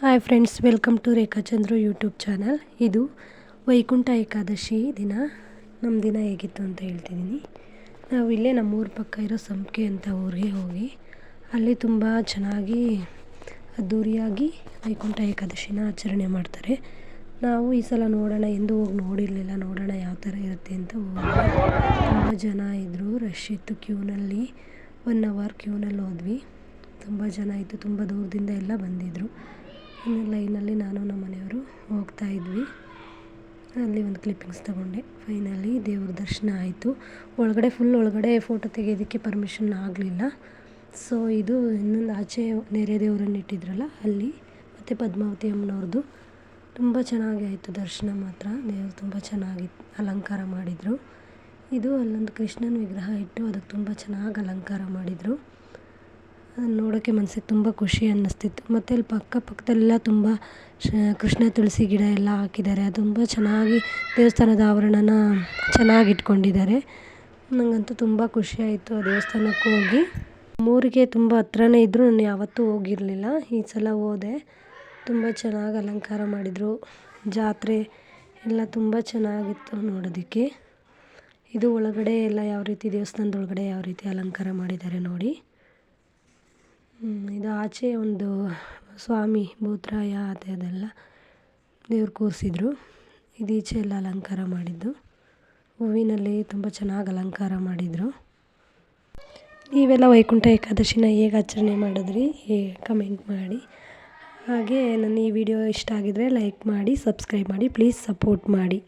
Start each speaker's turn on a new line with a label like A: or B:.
A: Hi friends welcome to Rekha Chandru YouTube channel ಇದು ವೈಕುಂಠ ಏಕಾದಶಿ ದಿನ. ನಮ್ಮ ದಿನ ಹೇಗಿತ್ತು ಅಂತ ಹೇಳ್ತಿದ್ದೀನಿ. ನಾವು ಇಲ್ಲೇ ನಮ್ಮೂರ ಪಕ್ಕ ಇರೋ ಸಂಪಿಗೆ ಅಂತ ಊರಿಗೆ ಹೋಗಿ, ಅಲ್ಲಿ ತುಂಬ ಚೆನ್ನಾಗಿ ಅದ್ಧೂರಿಯಾಗಿ ವೈಕುಂಠ ಏಕಾದಶಿನ ಆಚರಣೆ ಮಾಡ್ತಾರೆ. ನಾವು ಈ ಸಲ ನೋಡೋಣ, ಎಂದು ಹೋಗಿ ನೋಡಿರಲಿಲ್ಲ, ನೋಡೋಣ ಯಾವ ಥರ ಇರುತ್ತೆ ಅಂತ ತುಂಬ ಜನ ಇದ್ದರು ರಶ್ ಇತ್ತು ಕ್ಯೂನಲ್ಲಿ ಒನ್ ಅವರ್ ಕ್ಯೂನಲ್ಲಿ ಹೋದ್ವಿ. ತುಂಬ ಜನ ಇತ್ತು ತುಂಬ ದೂರದಿಂದ ಎಲ್ಲ ಬಂದಿದ್ದರು ಲೈನಲ್ಲಿ ನಾನು ನಮ್ಮ ಮನೆಯವರು ಹೋಗ್ತಾ ಇದ್ವಿ. ಅಲ್ಲಿ ಒಂದು ಕ್ಲಿಪ್ಪಿಂಗ್ಸ್ ತೊಗೊಂಡೆ. ಫೈನಲಿ ದೇವ್ರ ದರ್ಶನ ಆಯಿತು. ಒಳಗಡೆ ಫುಲ್ ಒಳಗಡೆ ಫೋಟೋ ತೆಗೆಯೋದಕ್ಕೆ ಪರ್ಮಿಷನ್ ಆಗಲಿಲ್ಲ. ಸೊ ಇದು ಇನ್ನೊಂದು ಆಚೆ ನೆರೆ ದೇವರನ್ನ ಇಟ್ಟಿದ್ರಲ್ಲ, ಅಲ್ಲಿ ಮತ್ತು ಪದ್ಮಾವತಿ ಅಮ್ಮನವ್ರದ್ದು. ತುಂಬ ಚೆನ್ನಾಗಿ ಆಯಿತು ದರ್ಶನ ಮಾತ್ರ. ದೇವರು ತುಂಬ ಚೆನ್ನಾಗಿ ಅಲಂಕಾರ ಮಾಡಿದರು. ಇದು ಅಲ್ಲೊಂದು ಕೃಷ್ಣನ ವಿಗ್ರಹ ಇಟ್ಟು ಅದಕ್ಕೆ ತುಂಬ ಚೆನ್ನಾಗಿ ಅಲಂಕಾರ ಮಾಡಿದರು. ನೋಡೋಕ್ಕೆ ಮನಸ್ಸಿಗೆ ತುಂಬ ಖುಷಿ ಅನ್ನಿಸ್ತಿತ್ತು. ಮತ್ತು ಅಲ್ಲಿ ಪಕ್ಕ ಪಕ್ಕದಲ್ಲೆಲ್ಲ ತುಂಬ ಶ, ಕೃಷ್ಣ ತುಳಸಿ ಗಿಡ ಎಲ್ಲ ಹಾಕಿದ್ದಾರೆ. ಅದು ತುಂಬ ಚೆನ್ನಾಗಿ ದೇವಸ್ಥಾನದ ಆವರಣನ ಚೆನ್ನಾಗಿ ಇಟ್ಕೊಂಡಿದ್ದಾರೆ. ನನಗಂತೂ ತುಂಬ ಖುಷಿ ಆಯಿತು ಆ ದೇವಸ್ಥಾನಕ್ಕೆ ಹೋಗಿ. ಮೂರಿಗೆ ತುಂಬ ಹತ್ರನೇ ಇದ್ದರೂ ನಾನು ಯಾವತ್ತೂ ಹೋಗಿರಲಿಲ್ಲ. ಈ ಸಲ ಹೋದೆ. ತುಂಬ ಚೆನ್ನಾಗಿ ಅಲಂಕಾರ ಮಾಡಿದರು. ಜಾತ್ರೆ ಎಲ್ಲ ತುಂಬ ಚೆನ್ನಾಗಿತ್ತು ನೋಡೋದಕ್ಕೆ. ಇದು ಒಳಗಡೆ ಎಲ್ಲ ಯಾವ ರೀತಿ ದೇವಸ್ಥಾನದೊಳಗಡೆ ಯಾವ ರೀತಿ ಅಲಂಕಾರ ಮಾಡಿದ್ದಾರೆ ನೋಡಿ. ಇದು ಆಚೆ ಒಂದು ಸ್ವಾಮಿ ಭೂತರಾಯ ಅದೆಲ್ಲ ದೇವ್ರು ಕೂರಿಸಿದ್ರು. ಇದು ಈಚೆ ಎಲ್ಲ ಅಲಂಕಾರ ಮಾಡಿದ್ದು. ಹೂವಿನಲ್ಲಿ ತುಂಬ ಚೆನ್ನಾಗಿ ಅಲಂಕಾರ ಮಾಡಿದರು. ನೀವೆಲ್ಲ ವೈಕುಂಠ ಏಕಾದಶಿನ ಹೇಗೆ ಆಚರಣೆ ಮಾಡಿದ್ರಿ? ಕಮೆಂಟ್ ಮಾಡಿ. ಹಾಗೆ ನನ್ನ ಈ ವಿಡಿಯೋ ಇಷ್ಟ ಆಗಿದ್ದರೆ ಲೈಕ್ ಮಾಡಿ ಸಬ್ಸ್ಕ್ರೈಬ್ ಮಾಡಿ ಪ್ಲೀಸ್ ಸಪೋರ್ಟ್ ಮಾಡಿ.